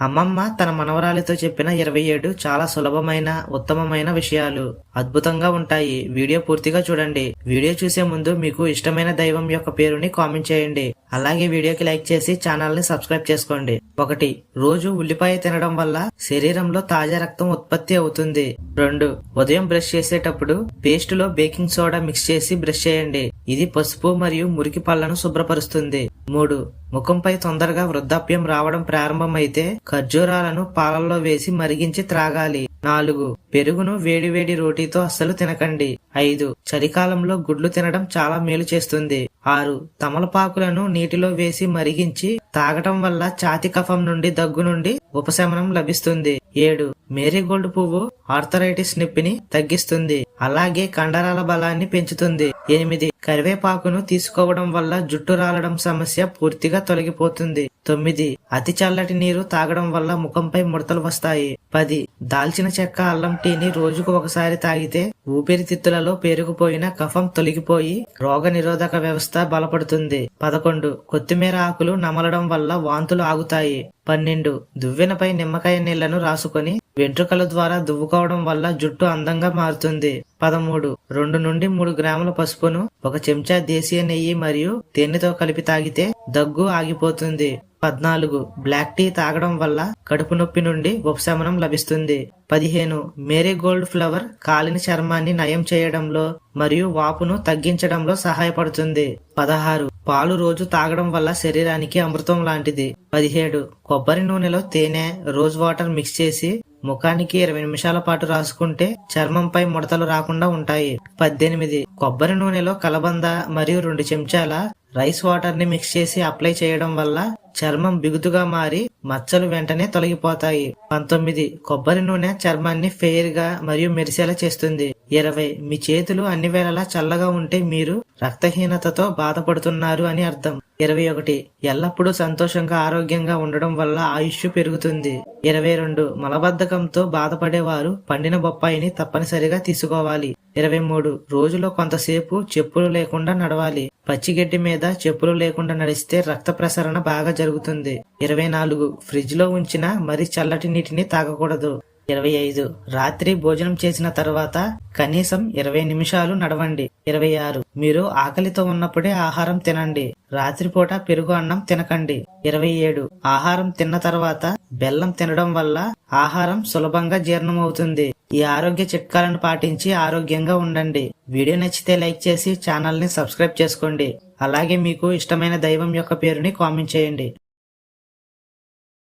అమ్మమ్మ తన మనవరాలితో చెప్పిన ఇరవై ఏడు చాలా సులభమైన ఉత్తమమైన విషయాలు. అద్భుతంగా ఉంటాయి. వీడియో పూర్తిగా చూడండి. వీడియో చూసే ముందు మీకు ఇష్టమైన దైవం యొక్క పేరుని కామెంట్ చేయండి. అలాగే వీడియోకి లైక్ చేసి ఛానల్ని సబ్స్క్రైబ్ చేసుకోండి. ఒకటి రోజు ఉల్లిపాయ తినడం వల్ల శరీరంలో తాజా రక్తం ఉత్పత్తి అవుతుంది. రెండు ఉదయం బ్రష్ చేసేటప్పుడు పేస్ట్లో బేకింగ్ సోడా మిక్స్ చేసి బ్రష్ చేయండి. ఇది పసుపు మరియు మురికి పళ్ళను శుభ్రపరుస్తుంది. మూడు ముఖంపై తొందరగా వృద్ధాప్యం రావడం ప్రారంభమైతే ఖర్జూరాలను పాలల్లో వేసి మరిగించి త్రాగాలి. నాలుగు పెరుగును వేడివేడి రోటీతో అస్సలు తినకండి. ఐదు. చలికాలంలో గుడ్లు తినడం చాలా మేలు చేస్తుంది. ఆరు. తమలపాకులను నీటిలో వేసి మరిగించి తాగటం వల్ల ఛాతి కఫం నుండి దగ్గు నుండి ఉపశమనం లభిస్తుంది. ఏడు. మేరీగోల్డ్ పువ్వు ఆర్థరైటిస్ నొప్పిని తగ్గిస్తుంది. అలాగే కండరాల బలాన్ని పెంచుతుంది. ఎనిమిది. కరివేపాకును తీసుకోవడం వల్ల జుట్టు రాలడం సమస్య పూర్తిగా తొలగిపోతుంది. తొమ్మిది. అతి చల్లటి నీరు తాగడం వల్ల ముఖంపై ముడతలు వస్తాయి. పది. దాల్చిన చెక్క అల్లం టీని రోజుకు ఒకసారి తాగితే ఊపిరితిత్తులలో పేరుకుపోయిన కఫం తొలగిపోయి రోగ నిరోధక వ్యవస్థ బలపడుతుంది. పదకొండు. కొత్తిమీర ఆకులు నమలడం వల్ల వాంతులు ఆగుతాయి. పన్నెండు. దువ్వెనపై నిమ్మకాయ నీళ్ళను రాసుకొని వెంట్రుకల ద్వారా దువ్వుకోవడం వల్ల జుట్టు అందంగా మారుతుంది. పదమూడు. రెండు నుండి మూడు గ్రాముల పసుపును ఒక చెంచా దేశీయ నెయ్యి మరియు తేనెతో కలిపి తాగితే దగ్గు ఆగిపోతుంది. పద్నాలుగు. బ్లాక్ టీ తాగడం వల్ల కడుపు నొప్పి నుండి ఉపశమనం లభిస్తుంది. పదిహేను. మేరీ గోల్డ్ ఫ్లవర్ కాలిన చర్మాన్ని నయం చేయడంలో మరియు వాపును తగ్గించడంలో సహాయపడుతుంది. పదహారు. పాలు రోజు తాగడం వల్ల శరీరానికి అమృతం లాంటిది. పదిహేడు. కొబ్బరి నూనెలో తేనె రోజ్ వాటర్ మిక్స్ చేసి ముఖానికి ఇరవై నిమిషాల పాటు రాసుకుంటే చర్మంపై ముడతలు రాకుండా ఉంటాయి. పద్దెనిమిది. కొబ్బరి నూనెలో కలబంద మరియు రెండు చెంచాల రైస్ వాటర్ని మిక్స్ చేసి అప్లై చేయడం వల్ల చర్మం బిగుతుగా మారి మచ్చలు వెంటనే తొలగిపోతాయి. పంతొమ్మిది. కొబ్బరి నూనె చర్మాన్ని ఫెయిర్గా మరియు మెరిసేలా చేస్తుంది. ఇరవై మీ చేతులు అన్ని వేళలా చల్లగా ఉంటే మీరు రక్తహీనతతో బాధపడుతున్నారు అని అర్థం. ఇరవై ఒకటి ఎల్లప్పుడూ సంతోషంగా ఆరోగ్యంగా ఉండడం వల్ల ఆయుష్ పెరుగుతుంది. ఇరవై రెండు మలబద్ధకంతో బాధపడేవారు పండిన బొప్పాయిని తప్పనిసరిగా తీసుకోవాలి. ఇరవై మూడు రోజులో కొంతసేపు చెప్పులు లేకుండా నడవాలి. పచ్చిగడ్డి మీద చెప్పులు లేకుండా నడిస్తే రక్త ప్రసరణ బాగా జరుగుతుంది. ఇరవై నాలుగు ఫ్రిడ్జ్లో ఉంచిన మరి చల్లటి నీటిని తాగకూడదు. ఇరవై ఐదు. రాత్రి భోజనం చేసిన తర్వాత కనీసం ఇరవై నిమిషాలు నడవండి. ఇరవై ఆరు. మీరు ఆకలితో ఉన్నప్పుడే ఆహారం తినండి. రాత్రిపూట పెరుగు అన్నం తినకండి. ఇరవై ఏడు. ఆహారం తిన్న తర్వాత బెల్లం తినడం వల్ల ఆహారం సులభంగా జీర్ణమవుతుంది. ఈ ఆరోగ్య చిట్కాలను పాటించి ఆరోగ్యంగా ఉండండి. వీడియో నచ్చితే లైక్ చేసి ఛానల్ని సబ్స్క్రైబ్ చేసుకోండి. అలాగే మీకు ఇష్టమైన దైవం యొక్క పేరుని కామెంట్ చేయండి.